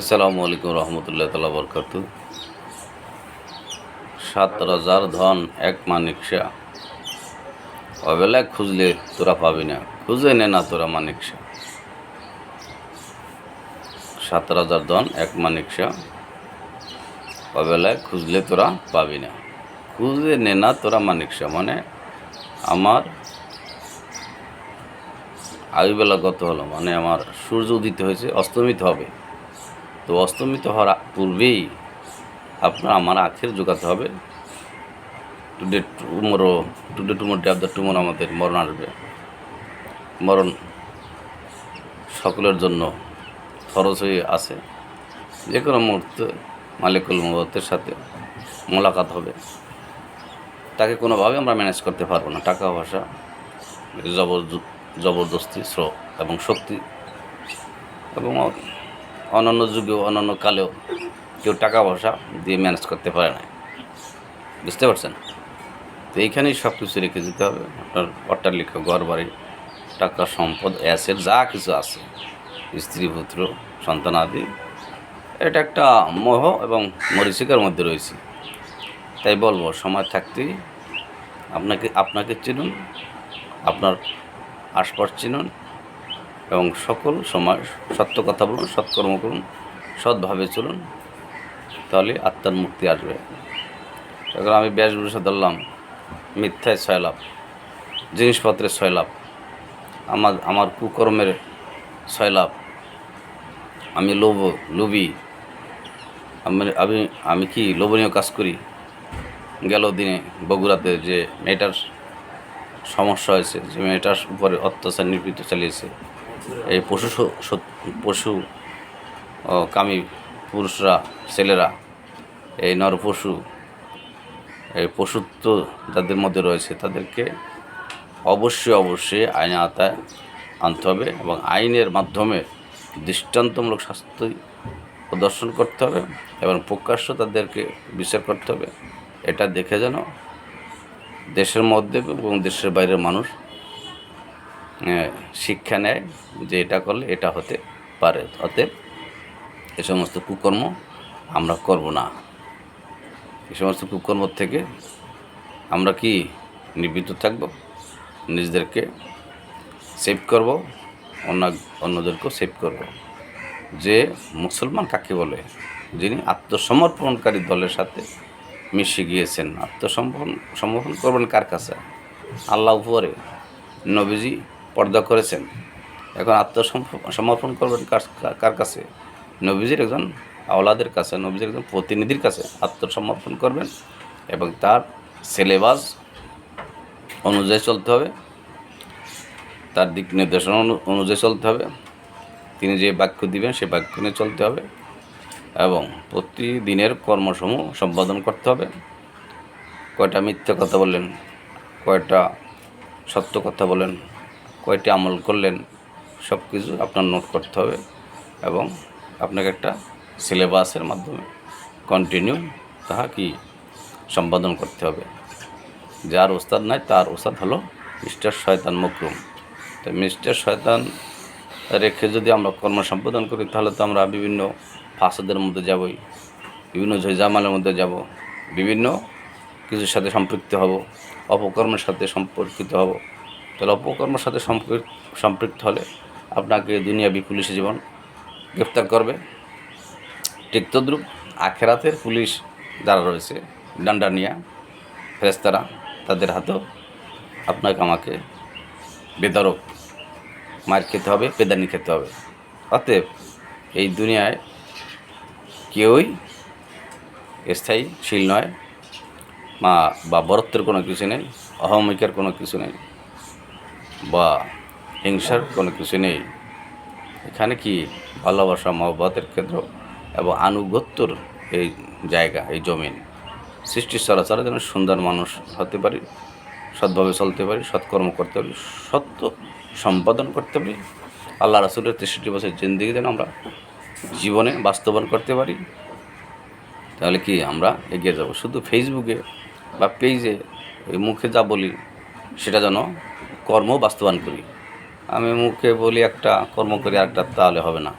আসসালামু আলাইকুম রহমতুল্লাহ তালা বরকাত সাত রাজার ধন এক মানিকশা। অবেলায় খুঁজলে তোরা পাবি না, খুঁজে নে না তোরা মানিকশা। সাত রাজার ধন এক মানিকশা। অবেলায় খুঁজলে তোরা পাবি না, খুঁজে নে না তোরা মানিকশা। মানে আমার আয়ুবেলা গত হলো মানে আমার সূর্য উদিত হয়েছে, অস্তমিত হবে। তো অস্তমিত হওয়ার পূর্বেই আপনার আমার আখের জোগাতে হবে? Today tomorrow today tomorrow day of the tomorrow আমাদের মরণ আসবে। মরণ সকলের জন্য খরচ হয়ে আছে। যে কোনো মুহূর্তে মালিকুল মুহূর্তের সাথে মোলাকাত হবে। তাকে কোনোভাবে আমরা ম্যানেজ করতে পারব না। টাকা, পয়সা জবর জবরদস্তি শ্র এবং শক্তি এবং অন্যান্য যুগেও, অন্যান্য কালেও কেউ টাকা পয়সা দিয়ে ম্যানেজ করতে পারে না। বুঝতে পারছেন? তো এইখানেই সব কিছু রেখে দিতে হবে। আপনার অট্টালিকা ঘর বাড়ি টাকা, সম্পদ অ্যাসেট যা কিছু আছে। স্ত্রী, পুত্র, সন্তান আদি। এটা একটা মোহ এবং মরিচিকার মধ্যে রয়েছে। তাই বলব, সময় থাকতেই আপনাকে আপনাকে চিনুন, আপনার আশপাশ চিনুন। এবং সকল সময় সত্য কথা বলুন, সৎকর্ম করুন, সৎভাবে চলুন, তাহলে আত্মার মুক্তি আসবে। এখন আমি বেশভূষা ধরলাম, মিথ্যায় ছয় লাভ জিনিসপত্রের ছয় লাভ আমার আমার কুকর্মের ছয় লাভ আমি লোভ, লোভী, আমি আমি আমি কি লোভনীয় কাজ করি? গেল দিনে বগুড়াতে যে মেয়েটার সমস্যা হয়েছে, যে মেয়েটার উপরে অত্যাচার নির্বৃত্ত চালিয়েছে এই পশু পশু কামী পুরুষরা, ছেলেরা, এই নর পশু এই পশুত্ব যাদের মধ্যে রয়েছে তাদেরকে অবশ্যই অবশ্যই আইনে আওতায় আনতে হবে এবং আইনের মাধ্যমে দৃষ্টান্তমূলক শাস্তি প্রদর্শন করতে হবে এবং প্রকাশ্য তাদেরকে বিচার করতে হবে। এটা দেখে যেন দেশের মধ্যে এবং দেশের বাইরের মানুষ শিক্ষা নেয় যে এটা করলে এটা হতে পারে। অতএব এ সমস্ত কুকর্ম আমরা করব না। এ সমস্ত কুকর্ম থেকে আমরা কি নিবৃত্ত থাকব? নিজেদেরকে সেভ করব, অন্য, অন্যদেরকেও সেভ করব। যে মুসলমান কাকে বলে? যিনি আত্মসমর্পণকারী দলের সাথে মিশে গিয়েছেন। আত্মসমর্পণ, সমর্পণ করবেন কার কাছে? আল্লাহ উপরে। নবীজি পর্দা করেছেন। এখন আত্মসমর্পণ করবেন কার- কাছে? নবীজির একজন আওলাদের কাছে, নবীজির একজন প্রতিনিধির কাছে আত্মসমর্পণ করবেন এবং তার সিলেবাস অনুযায়ী চলতে হবে। তার দিক নির্দেশনা অনুযায়ী চলতে হবে। তিনি যে বাক্য দিবেন সে বাক্য নিয়ে চলতে হবে এবং প্রতিদিনের কর্মসমূহ সম্পাদন করতে হবে। কয়টা মিথ্যা কথা বললেন, কয়টা সত্য কথা বলেন কয়টি আমল করলেন, সব কিছু আপনার নোট করতে হবে এবং আপনাকে একটা সিলেবাসের মাধ্যমে কন্টিনিউ তাহা কি সম্পাদন করতে হবে। যার ওস্তাদ নাই, তার ওস্তাদ হলো মিস্টার শয়তান মকরুম। তো মিস্টার শয়তান রেখে যদি আমরা কর্ম সম্পাদন করি, তাহলে তো আমরা বিভিন্ন ফাসাদের মধ্যে যাবই, বিভিন্ন ঝৈজামালের মধ্যে যাব, বিভিন্ন কিছুর সাথে সম্পৃক্ত হব, অপকর্মের সাথে সম্পর্কিত হব। তাহলে অপকর্মের সাথে সম্পৃক- সম্পৃক্ত হলে আপনাকে দুনিয়াবি পুলিশে জীবন গ্রেফতার করবে। ঠিক তদ্রুপ আখেরাতের পুলিশ যারা রয়েছে, ডান্ডানিয়া ফেরেস্তারা তাদের হাতেও আপনাকে আমাকে বেদারক মার খেতে হবে পেদানি খেতে হবে। অতএব এই দুনিয়ায় কেউই স্থায়ীশীল নয়। মা বা বরত্বের কোনো কিছু নেই অহমিকার কোনো কিছু নেই। বা হিংসার কোনো কিছু নেই। এখানে কি ভালোবাসা, মহব্বতের ক্ষেত্র এবং আনুগত্যর এই জায়গা, এই জমিন? সৃষ্টির চলাচলে যেন সুন্দর মানুষ হতে পারি, সৎভাবে চলতে পারি, সৎকর্ম করতে পারি, সত্য সম্পাদন করতে পারি। আল্লাহ রাসুলের তেষট্টি বছর জিন্দিগি যেন আমরা জীবনে বাস্তবায়ন করতে পারি। তাহলে কি আমরা এগিয়ে যাব? শুধু ফেসবুকে বা পেজে মুখে যা বলি, সেটা যেন কর্ম বাস্তবায়ন করি। আমি মুখে বলি একটা, কর্ম করি আরেকটা, তাহলে হবে না।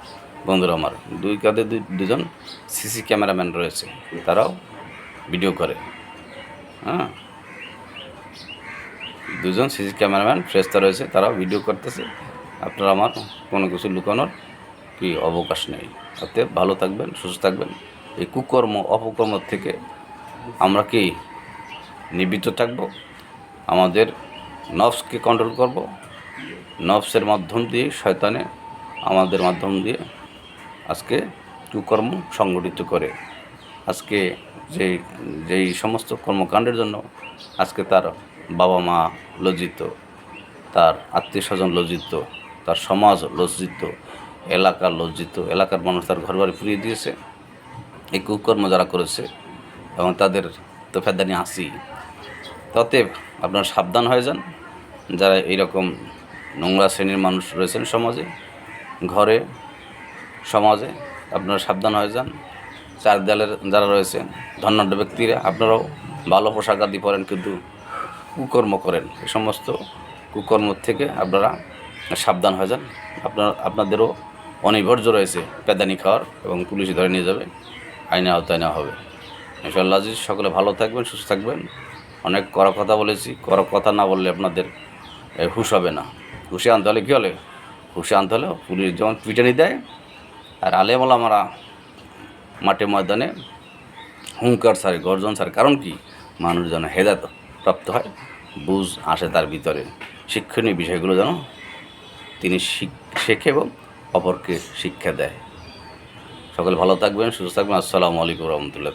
বন্ধুরা আমার, দুই কাঁধে দুই, দুজন সিসি ক্যামেরাম্যান রয়েছে। তারাও ভিডিও করে। হ্যাঁ? দুজন সিসি ক্যামেরাম্যান, ফ্রেস্তা রয়েছে, তারাও ভিডিও করতেছে। আপনারা আমার কোনো কিছু লুকানোর কি অবকাশ নেই। অতএব ভালো থাকবেন, সুস্থ থাকবেন। এই কুকর্ম, অপকর্ম থেকে আমরা কি নিবৃত্ত থাকব? আমাদের নফসকে কন্ট্রোল করব। নফসের মাধ্যম দিয়ে শয়তানে আমাদের মাধ্যম দিয়ে আজকে কুকর্ম সংগঠিত করে। আজকে যে যেই সমস্ত কর্মকাণ্ডের জন্য আজকে তার বাবা মা লজ্জিত, তার আত্মীয় স্বজন লজ্জিত, তার সমাজ লজ্জিত, এলাকা লজ্জিত, এলাকার মানুষ তার ঘর বাড়ি ফিরিয়ে দিয়েছে। এই কুকর্ম যারা করেছে এবং তাদের তো ফেদানি হাসি ততএব আপনারা সাবধান হয়ে যান। যারা এইরকম নোংরা শ্রেণির মানুষ রয়েছেন সমাজে, ঘরে, সমাজে আপনারা সাবধান হয়ে যান। চার দেয়ালের যারা রয়েছেন ধন্যাঢ্য ব্যক্তিরা, আপনারাও ভালো পোশাক আদি পরেন, কিন্তু কুকর্ম করেন। এ সমস্ত কুকর্ম থেকে আপনারা সাবধান হয়ে যান। আপনার, আপনাদেরও অনিবার্য রয়েছে পেদানি খাওয়ার এবং পুলিশ ধরে নিয়ে যাবে, আইনে আওতায় নেওয়া হবে। ইনশাল্লাহ আজিজ, সকলে ভালো থাকবেন, সুস্থ থাকবেন। অনেক কড়া কথা বলেছি। কড়া কথা না বললে আপনাদের হুশ হবে না। হুশে আনতে হলে কী হলে? হুশে আনতে হলে পুলিশ যেমন পিটানি দেয়, আর আলেমলা আমরা মাঠে ময়দানে হুঙ্কার সারে, গর্জন সারে, কারণ কি? মানুষ যেন হেদায়ত প্রাপ্ত হয়, বুঝ আসে তার ভিতরে। শিক্ষণীয় বিষয়গুলো যেন তিনি শিখ- শেখে এবং অপরকে শিক্ষা দেয়। সকলে ভালো থাকবেন, সুস্থ থাকবেন। আসসালামু আলাইকুম রহমতুল্লাহ